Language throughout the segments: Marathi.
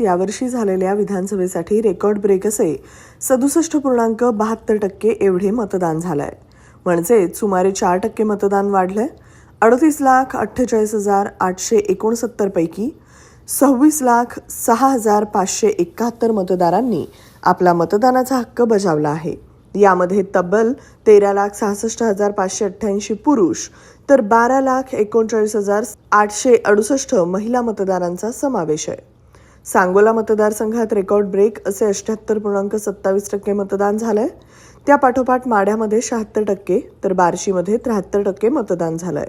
यावर्षी झालेल्या विधानसभेसाठी रेकॉर्ड ब्रेक असे सदुसष्ट पूर्णांक बहात्तर टक्के एवढे मतदान झालंय. म्हणजेच सुमारे चार टक्के मतदान वाढलंय. अडतीस लाख अठ्ठेचाळीस हजार आठशे एकोणसत्तर पैकी सव्वीस लाख सहा हजार पाचशे एकाहत्तर मतदारांनी आपला मतदानाचा हक्क बजावला आहे. यामध्ये तब्बल तेरा लाख सहासष्ट हजार पाचशे अठ्ठ्याऐंशी पुरुष तर बारा लाख एकोणचाळीस हजार आठशे अडुसष्ट महिला मतदारांचा समावेश आहे. सांगोला मतदारसंघात रेकॉर्ड ब्रेक असे अठ्याहत्तर पूर्णांक सत्तावीस टक्के मतदान झालंय. त्या पाठोपाठ माढ्यामध्ये शहात्तर टक्के तर बार्शीमध्ये त्र्याहत्तर टक्के मतदान झालंय.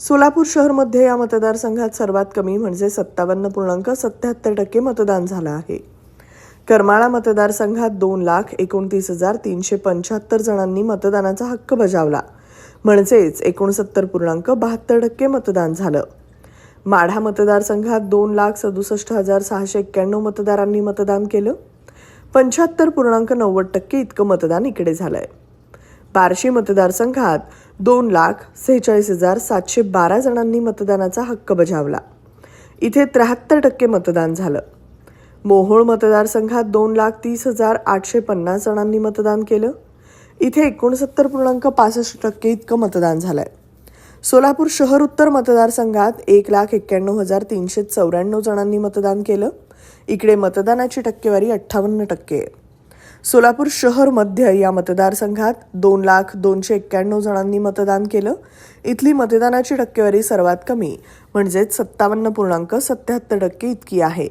सोलापूर शहरमध्ये या मतदारसंघात सर्वात कमी म्हणजे सत्तावन्न पूर्णांक सत्याहत्तर टक्के मतदान झालं आहे. करमाळा मतदारसंघात दोन लाख एकोणतीस हजार तीनशे पंच्याहत्तर जणांनी मतदानाचा हक्क बजावला. म्हणजेच एकोणसत्तर पूर्णांक बहात्तर टक्के मतदान झालं. माढा मतदारसंघात दोन लाख सदुसष्ट हजार सहाशे एक्क्याण्णव मतदारांनी मतदान केलं. पंच्याहत्तर पूर्णांक नव्वद टक्के इतकं मतदान इकडे झालं आहे बार्शी मतदारसंघात दोन लाख सेहेचाळीस हजार सातशे बारा जणांनी मतदानाचा हक्क बजावला. इथे त्र्याहत्तर टक्के मतदान झालं. मोहोळ मतदारसंघात दोन लाख तीस हजार आठशे पन्नास जणांनी मतदान केलं. इथे एकोणसत्तर पूर्णांक पासष्ट टक्के इतकं मतदान झालं आहे सोलापूर शहर उत्तर मतदारसंघात एक लाख एक्क्याण्णव हजार तीनशे चौऱ्याण्णव जणांनी मतदान केलं. इकडे मतदानाची टक्केवारी अठ्ठावन्न टक्के. सोलापूर शहर मध्य या मतदारसंघात दोन लाख दोनशे एक्क्याण्णव जणांनी मतदान केलं. इथली मतदानाची टक्केवारी सर्वात कमी म्हणजेच सत्तावन्न पूर्णांक सत्याहत्तर टक्के इतकी आहे.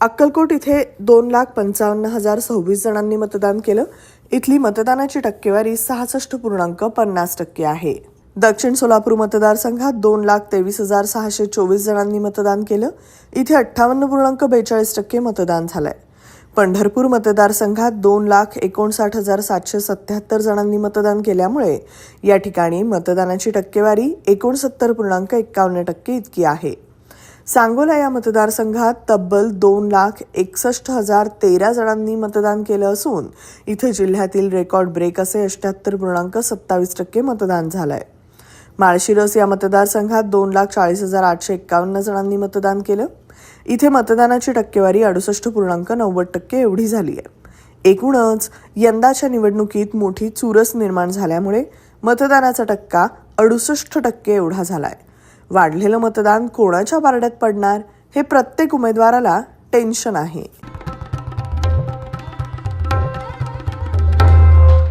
अक्कलकोट इथे दोन लाख पंचावन्न हजार सव्वीस जणांनी मतदान केलं. इथली मतदानाची टक्केवारी सहासष्ट पूर्णांक पन्नास टक्के आहे. दक्षिण सोलापूर मतदारसंघात दोन लाख तेवीस हजार सहाशे चोवीस जणांनी मतदान केलं. इथे अठ्ठावन्न पूर्णांक बेचाळीस टक्के मतदान झालंय. पंढरपूर मतदारसंघात दोन लाख एकोणसाठ हजार सातशे सत्याहत्तर जणांनी मतदान केल्यामुळे या ठिकाणी मतदानाची टक्केवारी एकोणसत्तर पूर्णांक एक्कावन्न टक्के इतकी आहे. सांगोला या मतदारसंघात तब्बल दोन लाख एकसष्ट हजार तेरा जणांनी मतदान केलं असून इथं जिल्ह्यातील रेकॉर्ड ब्रेक असे अठ्याहत्तर पूर्णांक सत्तावीस टक्के मतदान झालंय. माळशिरस या मतदारसंघात दोन लाख चाळीस हजार आठशे एक्कावन्न जणांनी मतदान केलं. इथे मतदानाची टक्केवारी अडुसष्ट पूर्णांक नव्वद टक्के एवढी झाली आहे. एकूणच यंदाच्या निवडणुकीत मोठी चुरस निर्माण झाल्यामुळे मतदानाचा टक्का अडुसष्ट टक्के एवढा झाला आहे वाढलेलं मतदान कोणाच्या बारड्यात पडणार हे प्रत्येक उमेदवाराला टेन्शन आहे.